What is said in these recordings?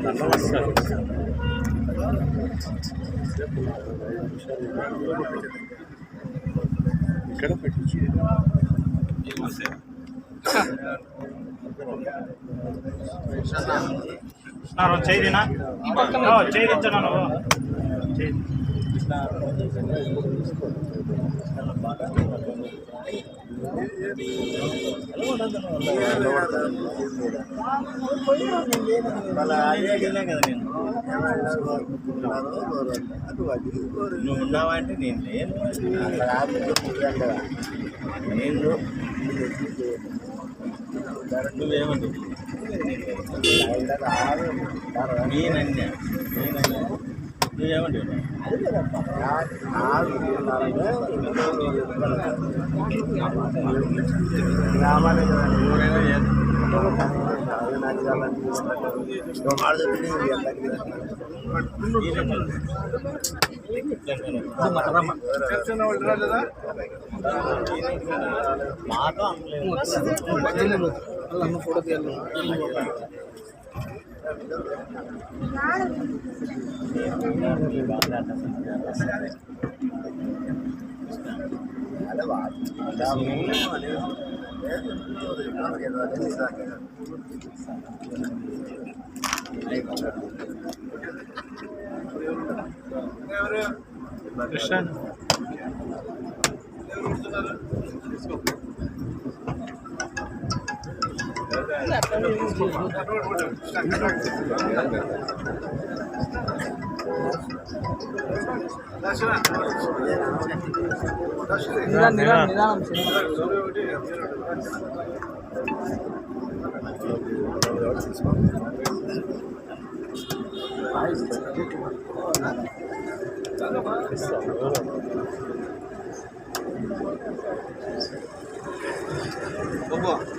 చేతులు ఇక్కడ పెట్టించి. చేయినా చేయించను నువ్వు చేయి నువ్వు ఉన్నావా అంటే నేను లేను నేను నువ్వేమంటు నేనన్నా నేనన్నా నువ్వేమంటు మాతో అనలేదు ఫోటో తీయాలి కృష్ణ నిదానం నిదానం నిదానం కొంచెం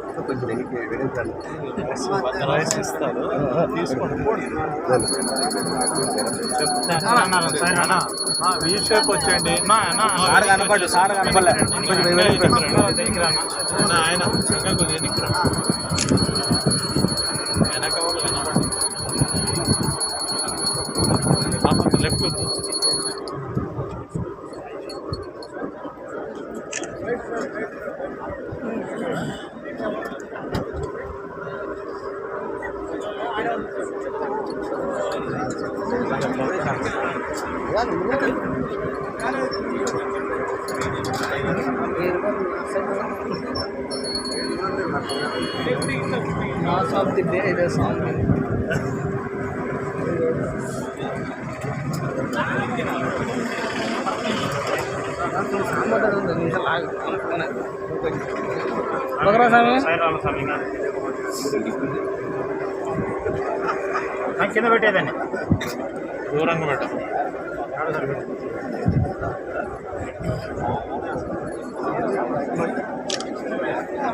వెనక్కి ఇస్తారు చెప్తాను. వీ షేప్ వచ్చేయండి. మా సార్ కొంచెం. ఆయన Loss of the day, the song. దాంట్లో కింద పెట్టేదాన్ని దూరంగా పెట్ట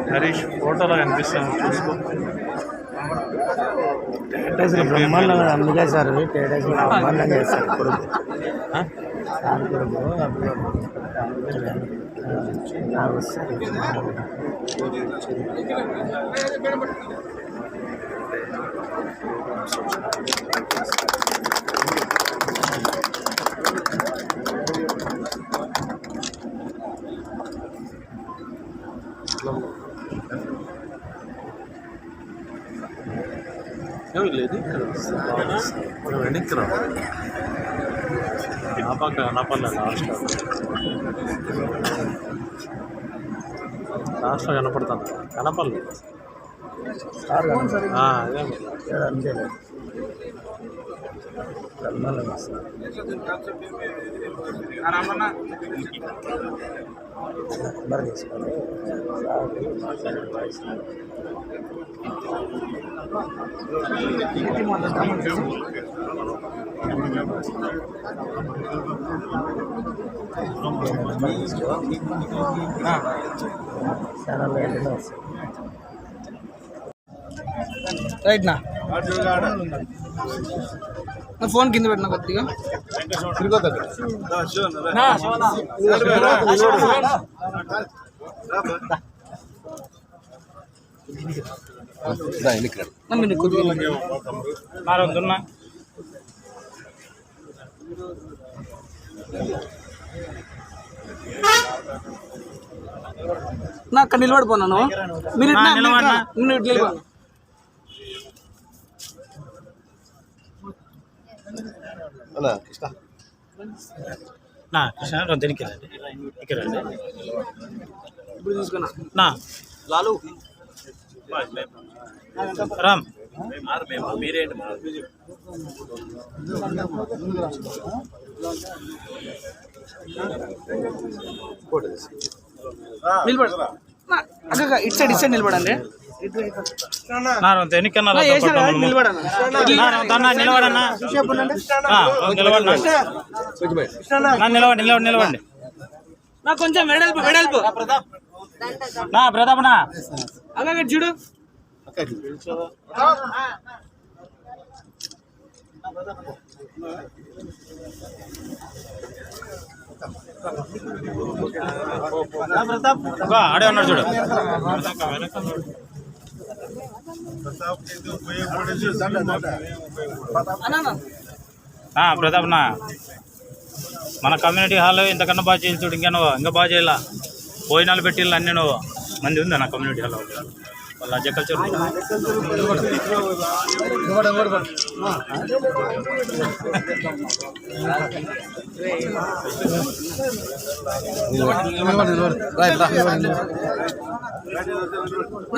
హరీష్ ఫోటోలో కనిపిస్తాను చూసుకో. టేటస్లు బ్రహ్మాండంగా అందుకే సార్ టేటస్లు బ్రహ్మాండంగా చేస్తారు ఇప్పుడు ఆ? ఏమీ లేదు. ఇక్కడ మనం వెనక్కి రా నా పక్క నా పల్లె లాస్ట్ లాస్ట్లో కనపడతాను. కనపడలేదు. మరి. తీసుకోండి. రైట్ నా నా ఫోన్ కింద పెట్టిన కొద్దిగా నా మీరు కొద్దిగా నారొద్దున్నా నా అక్కడ నిలబడిపోన్నాను మీరు నిలబడి. అలా కృష్ణ నా కృష్ణ రొద్దునికి రండి ఇక్కడ రండి. ఇప్పుడు తీసుకున్నా. నా. లాలు. రామ్. మీరేంటి నిలబడి. అక్క ఇటు సైడ్ ఇటు సైడ్ నిలబడండి. నిలబడన్నా. నిలబడి నిలబడి నిలబడి. నా కొంచెం వెడల్పు వెడల్పు. నా ప్రతాప్ నా అక్క అక్కడ చూడు ప్రతాప్ ఆడే ఉన్నాడు చూడు. ప్రతాప్ నా మన కమ్యూనిటీ హాల్ ఇంతకన్నా బాగా చేయాలి చూడు ఇంకా ఇంకా బాగా చేయాల? భోజనాలు పెట్టిల్లు అన్నీ మంది ఉందా నా కమ్యూనిటీ హాల్ వాళ్ళ అజకల్చర్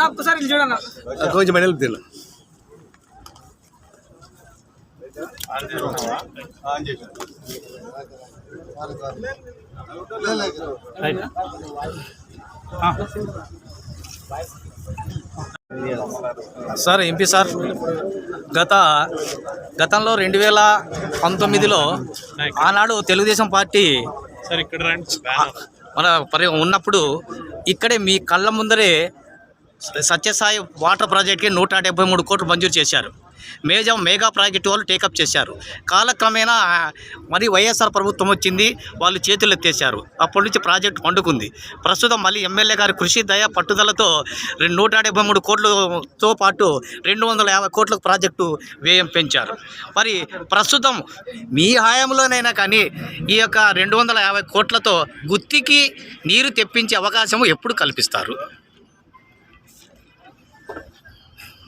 ఒక్కసారి చూడన్నా. కొంచెం మెడల్ తిల్లు రైట్ సార్ ఎంపీ సార్ గత గతంలో రెండు వేల పంతొమ్మిదిలో ఆనాడు తెలుగుదేశం పార్టీ సార్ ఇక్కడ మన పరి ఉన్నప్పుడు ఇక్కడే మీ కళ్ళ ముందరే సత్యసాయి వాటర్ ప్రాజెక్ట్కి నూట డెబ్బై మూడు కోట్లు మంజూరు చేశారు. మేజా మేఘా ప్రాజెక్టు వాళ్ళు టేకప్ చేశారు. కాలక్రమేణా మరి వైఎస్ఆర్ ప్రభుత్వం వచ్చింది వాళ్ళు చేతులు ఎత్తేసారు అప్పటి నుంచి ప్రాజెక్టు పండుకుంది. ప్రస్తుతం మళ్ళీ ఎమ్మెల్యే గారి కృషి దయ పట్టుదలతో రెండు నూట డెబ్బై మూడు కోట్లతో పాటు రెండు వందల యాభై కోట్లకు ప్రాజెక్టు వ్యయం పెంచారు. మరి ప్రస్తుతం మీ హాయంలోనైనా కానీ ఈ యొక్క రెండు వందల యాభై కోట్లతో గుత్తికి నీరు తెప్పించే అవకాశం ఎప్పుడు కల్పిస్తారు?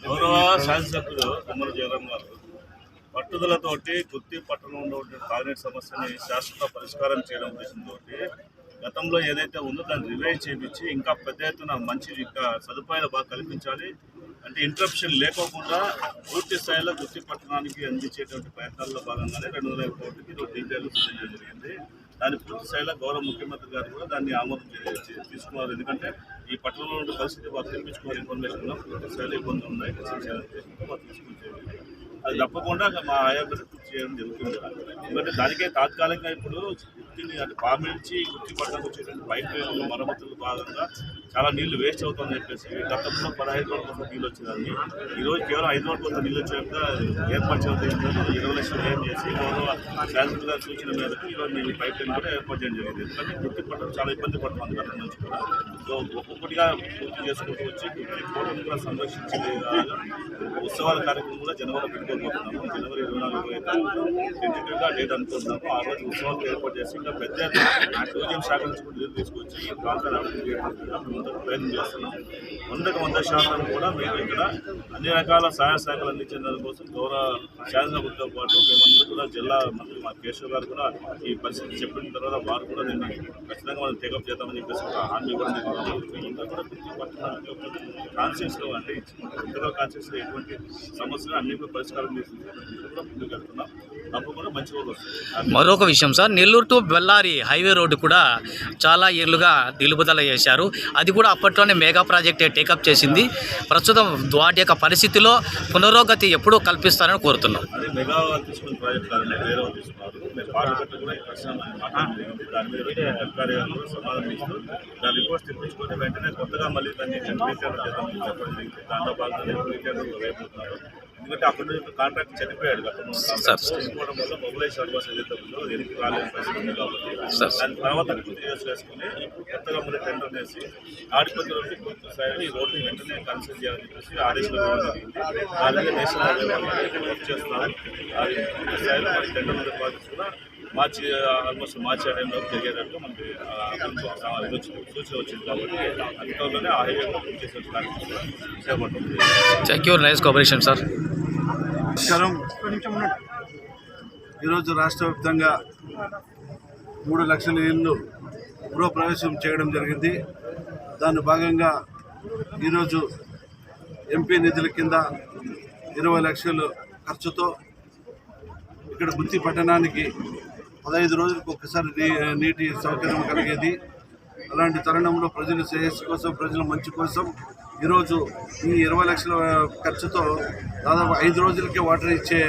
గౌరవ శాసనసభ్యులు కుమ్మరి జయరాం గారు పట్టుదలతోటి గుత్తి పట్టణంలో ఉండే తాగునీటి సమస్యని శాశ్వత పరిష్కారం చేయడం ఉద్దేశంతో గతంలో ఏదైతే ఉందో దాన్ని రివైజ్ చేయించి ఇంకా పెద్ద ఎత్తున మంచి ఇంకా సదుపాయాలు బాగా కల్పించాలి. అంటే ఇంటరప్షన్ లేకోకుండా పూర్తి స్థాయిలో గుత్తి పట్టణానికి అందించేటువంటి ప్రయత్నాల్లో భాగంగానే రెండు వందల యాభై డీటెయిల్ సిద్ధం చేయడం జరిగింది. దాని పూర్తి స్థాయిలో గౌరవ ముఖ్యమంత్రి గారు కూడా దాన్ని ఆమోదం తీసుకున్నారు. ఎందుకంటే ఈ పట్టణంలో ఉన్న పరిస్థితి వారు తెప్పించుకున్న ఇన్ఫర్మేషన్ పూర్తి స్థాయిలో ఇబ్బందులు ఉన్నాయి. అది తప్పకుండా మా ఆయా పూర్తి చేయడం జరుగుతుంది. ఎందుకంటే దానికే తాత్కాలికంగా ఇప్పుడు గుర్తిని అది పామించి గుర్తి పట్టడానికి వచ్చేటువంటి పైప్ లైన్ల మరమ్మతులు భాగంగా చాలా నీళ్ళు వేస్ట్ అవుతుందని చెప్పేసి గతంలో పదహైదు రోజుల కోసం నీళ్ళు వచ్చేదాన్ని. ఈరోజు కేవలం ఐదు రోజుల కోసం నీళ్ళు వచ్చాక ఏర్పాటు చేయడం ఇరవై లక్షలు ఏం చేసి గౌరవ శాసనసభ గారు సూచన మేరకు ఈరోజు మేము పైప్ లైన్ కూడా ఏర్పాటు చేయడం జరిగింది. ఎందుకంటే గుర్తి పట్టడం చాలా ఇబ్బంది పడుతుంది గతం నుంచి కూడా. సో ఒక్కొక్కటిగా పూర్తి చేసుకుంటూ వచ్చి కోటను కూడా సంరక్షించే ఉత్సవాల కార్యక్రమం కూడా జనవరి పెట్టుకోబోతున్నాము. జనవరి ఇరవై నాలుగు టెంటేటివ్గా డేట్ అనుకుంటున్నాము. ఆ రోజు ఉత్సవాలు ఏర్పాటు చేసి ఇంకా పెద్ద టూరిజం శాఖ నుంచి కూడా నిధులు తీసుకొచ్చి ఈ ప్రాంతాన్ని అభివృద్ధి చేయడం ముందుకు ప్రయత్నం చేస్తున్నాం. వందకు వంద శాతం కూడా మేము ఇక్కడ అన్ని రకాల సహాయ శాఖలు అందించడం దానికోసం గౌరవ శాసనసభతో పాటు మేమందరూ కూడా జిల్లా మంత్రి మా కేశవ్ గారు కూడా ఈ పరిస్థితి చెప్పిన తర్వాత వారు కూడా దీన్ని ఖచ్చితంగా మనం టేకప్ చేద్దామని చెప్పేసి ఒక హామీ కూడా మేమందరూ కూడా ప్రతి పట్టణానికి కాన్షియస్లో అంటే ఇందులో కాన్షియస్లో ఎటువంటి సమస్యలు అన్ని కూడా పరిష్కారం చేసి కూడా ముందుకు వెళ్తున్నాం. తప్పకుండా మంచి రోజులు మరొక విషయం sir Nellore to Bellary highway road కూడా చాలా ఏళ్ళుగా నిలుపుదల చేశారు. అది కూడా అప్పట్లోనే మెగా ప్రాజెక్టే టేకప్ చేసింది. ప్రస్తుతం వాటి యొక్క పరిస్థితిలో పునరోగతి ఎప్పుడూ కల్పిస్తారని కోరుతున్నాం. వెంటనే కొత్తగా మళ్ళీ దాన్ని చేద్దాం దాంట్లో భాగంగా రీటర్న్ రేపు ఎందుకంటే అప్పటి నుంచి కాంట్రాక్ట్ చనిపోయాడు. చనిపోవడం వల్ల మొబైల్ సర్వీస్ ఏదైతే ఉందో పరిస్థితి ఉంది కాబట్టి సార్. దాని తర్వాత చేసి వేసుకుని ఇప్పుడు కొత్తగా మళ్ళీ టెండర్ వేసి ఆడిపత్రి నుండి పూర్తి స్థాయిలో ఈ రోడ్ని వెంటనే కన్సిడర్ చేయాలని చెప్పేసి ఆదేశాలు మీద నేషనల్ వర్క్ చేస్తున్నారు పూర్తి స్థాయిలో మన టెండర్ మీద ప్రాజెక్ట్స్ కూడా మార్చి ఆల్మోస్ట్ మార్చి ఆ టైంలో జరిగేటట్టు మనకి సూచన వచ్చింది కాబట్టి అధికారులనే ఆ హైవే పూర్తి చేసే కార్యక్రమం కూడా చేపడుతుంది thank you nice cooperation sir. నమస్కారం. ఈరోజు రాష్ట్ర వ్యాప్తంగా మూడు లక్షల ఇళ్ళు గృహప్రవేశం చేయడం జరిగింది. దాని భాగంగా ఈరోజు ఎంపీ నిధుల కింద ఇరవై లక్షలు ఖర్చుతో ఇక్కడ గుత్తి పట్టణానికి పదహైదు రోజులకు ఒకసారి నీ- నీటి సౌకర్యం కలిగేది. అలాంటి తరుణంలో ప్రజల శ్రేయస్సు కోసం ప్రజల మంచి కోసం ఈరోజు ఈ ఇరవై లక్షల ఖర్చుతో దాదాపు ఐదు రోజులకే వాటర్ ఇచ్చే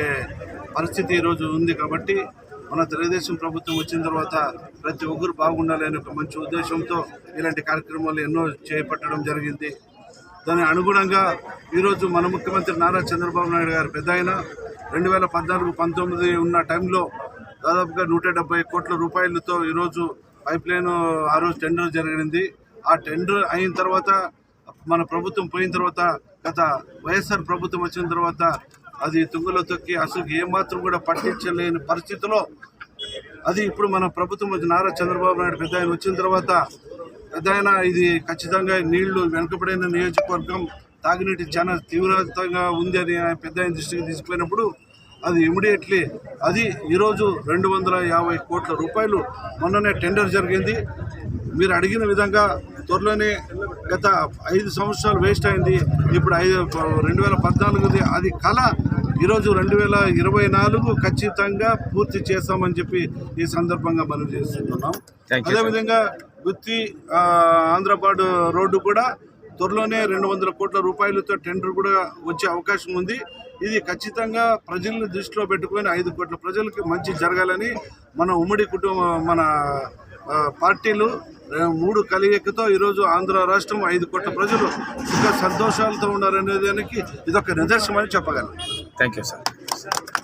పరిస్థితి ఈరోజు ఉంది కాబట్టి మన తెలుగుదేశం ప్రభుత్వం వచ్చిన తర్వాత ప్రతి ఒక్కరు బాగుండాలి అనే ఒక మంచి ఉద్దేశంతో ఇలాంటి కార్యక్రమాలు ఎన్నో చేపట్టడం జరిగింది. దాని అనుగుణంగా ఈరోజు మన ముఖ్యమంత్రి నారా చంద్రబాబు నాయుడు గారు పెద్ద ఆయన రెండు వేల పద్నాలుగు పంతొమ్మిది ఉన్న టైంలో దాదాపుగా నూట డెబ్బై కోట్ల రూపాయలతో ఈరోజు పైప్ లైన్ ఆ రోజు టెండర్ జరిగింది. ఆ టెండర్ అయిన తర్వాత మన ప్రభుత్వం పోయిన తర్వాత గత వైఎస్ఆర్ ప్రభుత్వం వచ్చిన తర్వాత అది తుంగులో తొక్కి అసలు ఏమాత్రం కూడా పట్టించలేని పరిస్థితిలో అది ఇప్పుడు మన ప్రభుత్వం వచ్చి నారా చంద్రబాబు నాయుడు పెద్ద ఆయన వచ్చిన తర్వాత పెద్ద ఆయన ఇది ఖచ్చితంగా నీళ్ళు వెనుకబడిన నియోజకవర్గం తాగునీటి చాలా తీవ్రతంగా ఉంది అని పెద్ద ఆయన దృష్టికి తీసుకుపోయినప్పుడు అది ఇమీడియట్లీ అది ఈరోజు రెండు వందల యాభై కోట్ల రూపాయలు మొన్ననే టెండర్ జరిగింది. మీరు అడిగిన విధంగా త్వరలోనే గత ఐదు సంవత్సరాలు వేస్ట్ అయింది. ఇప్పుడు ఐదు రెండు వేల పద్నాలుగుది అది కళ ఈరోజు రెండు వేల ఇరవై నాలుగు ఖచ్చితంగా పూర్తి చేస్తామని చెప్పి ఈ సందర్భంగా మనం చేస్తున్నాం. అదేవిధంగా గుత్తి ఆంధ్రపాడు రోడ్డు కూడా త్వరలోనే రెండు వందల కోట్ల రూపాయలతో టెండర్ కూడా వచ్చే అవకాశం ఉంది. ఇది ఖచ్చితంగా ప్రజలను దృష్టిలో పెట్టుకొని ఐదు కోట్ల ప్రజలకు మంచి జరగాలని మన ఉమ్మడి కుటుంబ మన పార్టీలు మూడు కలియకతో ఈరోజు ఆంధ్ర రాష్ట్రం ఐదు కోట్ల ప్రజలు ఇంకా సంతోషాలతో ఉన్నారనే దానికి ఇదొక నిదర్శనం అని చెప్పగలను. Thank you sir